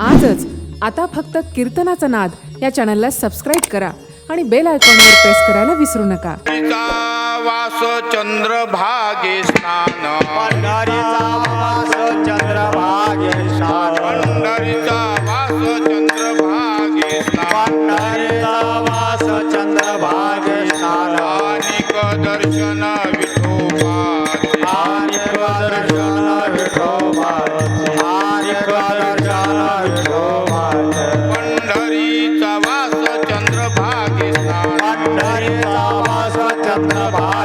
आजच आता फक्त कीर्तनाचा नाद या चॅनलला सबस्क्राईब करा आणि बेल आयकॉनवर प्रेस करायला विसरू नका. चा वास चंद्रभागे स्नान.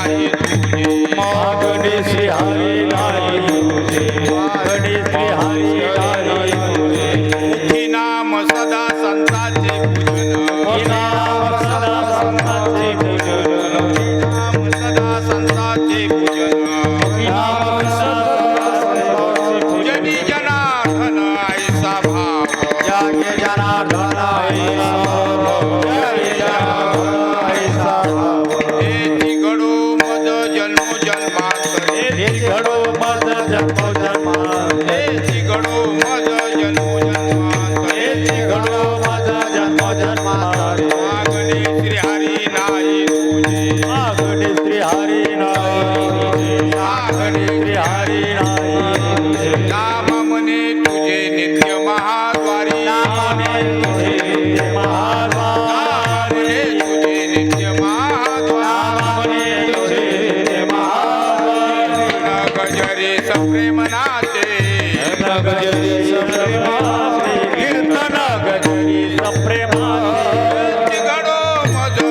नाही तुझे. मागणी श्री हरी नाही तुझे. मागणी श्री हरी नाही तुझे. मुखी नाम सदा संताचे पूजन. नाम सदा संतांचे पूजन. नाम सदा संताचे पूजन. नाम सदा संतांचे पूजन. जनी जनार्दन ऐसा भाव. जय जनार्दन ऐसा भाव. घडो मज जन्मो जन्मांतरे हे घडो मज जन्मो जन्मांतरे एकी घडो मज जन्मो मागणे श्री हरी नाही तुझे. मागणी जरी सप्रेम नाते नग जरी सप्रेमाते कीर्तन गजरी सप्रेमाते घडो माझो